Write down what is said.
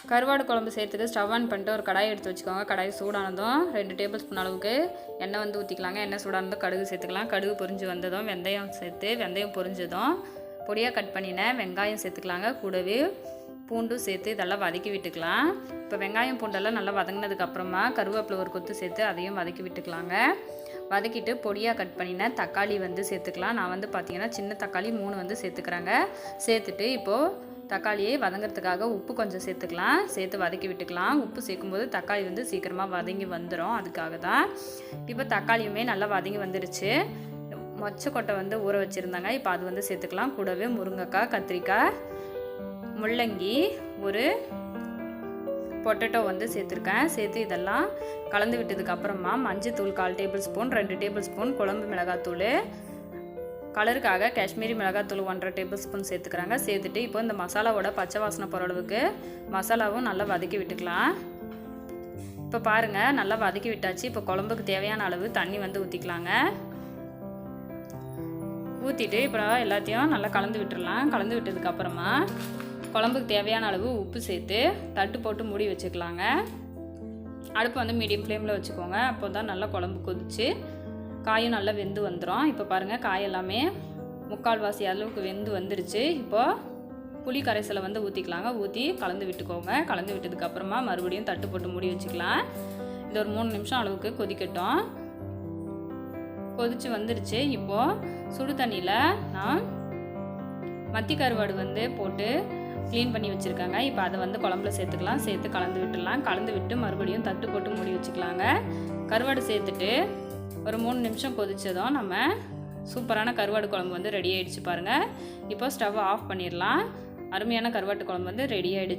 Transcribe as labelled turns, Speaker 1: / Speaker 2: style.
Speaker 1: கருவாடு குழம்பு செய்கிறதுக்கு ஸ்டவ் ஆன் பண்ணிட்டு ஒரு கடாய் எடுத்து வச்சுக்கோங்க. கடாய் சூடானதும் ரெண்டு டேபிள் ஸ்பூன் அளவுக்கு எண்ணெய் வந்து ஊற்றிக்கலாங்க எண்ணெய் சூடானதும் கடுகு சேர்த்துக்கலாம். கடுகு பொரிஞ்சு வந்ததும் வெந்தயம் சேர்த்து வெந்தயம் பொரிஞ்சதும் பொடியாக கட் பண்ணினேன் வெங்காயம் சேர்த்துக்கலாங்க. கூடவே பூண்டும் சேர்த்து இதெல்லாம் வதக்கி விட்டுக்கலாம். இப்போ வெங்காயம் பூண்டெல்லாம் நல்லா வதங்கினதுக்கப்புறமா கருவேப்பிலை ஒரு கொத்து சேர்த்து அதையும் வதக்கி விட்டுக்கலாங்க. வதக்கிட்டு பொடியாக கட் பண்ணின தக்காளி வந்து சேர்த்துக்கலாம். நான் வந்து பார்த்திங்கன்னா சின்ன தக்காளி மூணு வந்து சேர்த்துக்கிறேங்க. சேர்த்துட்டு இப்போது தக்காளியை வதங்கிறதுக்காக உப்பு கொஞ்சம் சேர்த்துக்கலாம். சேர்த்து வதக்கி விட்டுக்கலாம். உப்பு சேர்க்கும்போது தக்காளி வந்து சீக்கிரமாக வதங்கி வந்துடும் அதுக்காக தான் இப்போ தக்காளியுமே நல்லா வதங்கி வந்துடுச்சு மொச்சக்கொட்டை வந்து ஊற வச்சுருந்தாங்க. இப்போ அது வந்து சேர்த்துக்கலாம். கூடவே முருங்கைக்காய் கத்திரிக்காய் முள்ளங்கி ஒரு பொட்டேட்டோ வந்து சேர்த்துருக்கேன். சேர்த்து இதெல்லாம் கலந்து விட்டதுக்கப்புறமா மஞ்சள் மஞ்சத்தூள் கால் டேபிள் ஸ்பூன் ரெண்டு டேபிள் ஸ்பூன் குழம்பு மிளகாத்தூள் கலருக்காக காஷ்மீரி மிளகாத்தூள் ஒன்றரை டேபிள் ஸ்பூன் சேர்த்துக்கிறாங்க. சேர்த்துட்டு இப்போ இந்த மசாலாவோட பச்சை வாசனை போகிற அளவுக்கு மசாலாவும் நல்லா வதக்கி விட்டுக்கலாம். இப்போ பாருங்கள் நல்லா வதக்கி விட்டாச்சு. இப்போ குழம்புக்கு தேவையான அளவு தண்ணி வந்து ஊற்றிக்கலாங்க ஊற்றிட்டு இப்போ எல்லாத்தையும் நல்லா கலந்து விட்டுடலாம் கலந்து விட்டதுக்கப்புறமா குழம்புக்கு தேவையான அளவு உப்பு சேர்த்து தட்டு போட்டு மூடி வச்சுக்கலாங்க. அடுப்பு வந்து மீடியம் ஃப்ளேமில் வச்சுக்கோங்க. அப்போ தான் நல்லா குழம்பு கொதிச்சு காயும் நல்லா வெந்து வந்துடும் இப்போ பாருங்கள் காய் எல்லாமே முக்கால்வாசி அளவுக்கு வெந்து வந்துருச்சு. இப்போது புளி கரைசலை வந்து ஊற்றிக்கலாங்க ஊற்றி கலந்து விட்டுக்கோங்க. கலந்து விட்டதுக்கப்புறமா மறுபடியும் தட்டு போட்டு மூடி வச்சுக்கலாம். இது ஒரு மூணு நிமிஷம் அளவுக்கு கொதிக்கட்டும். கொதிச்சு வந்துருச்சு. இப்போது சுடு தண்ணியில் நான் மத்தி கருவாடு வந்து போட்டு க்ளீன் பண்ணி வச்சுருக்காங்க. இப்போ அதை வந்து குழம்புல சேர்த்துக்கலாம். சேர்த்து கலந்து விட்டுடலாம். கலந்து விட்டு மறுபடியும் தட்டு போட்டு மூடி வச்சுக்கலாங்க. கருவாடு சேர்த்துட்டு ஒரு மூணு நிமிஷம் கொதிச்சதும் நம்ம சூப்பரான கருவாடு குழம்பு வந்து ரெடி ஆகிடுச்சு பாருங்கள் இப்போ ஸ்டவ் ஆஃப் பண்ணிடலாம். அருமையான கருவாட்டு குழம்பு வந்து ரெடி ஆகிடுச்சு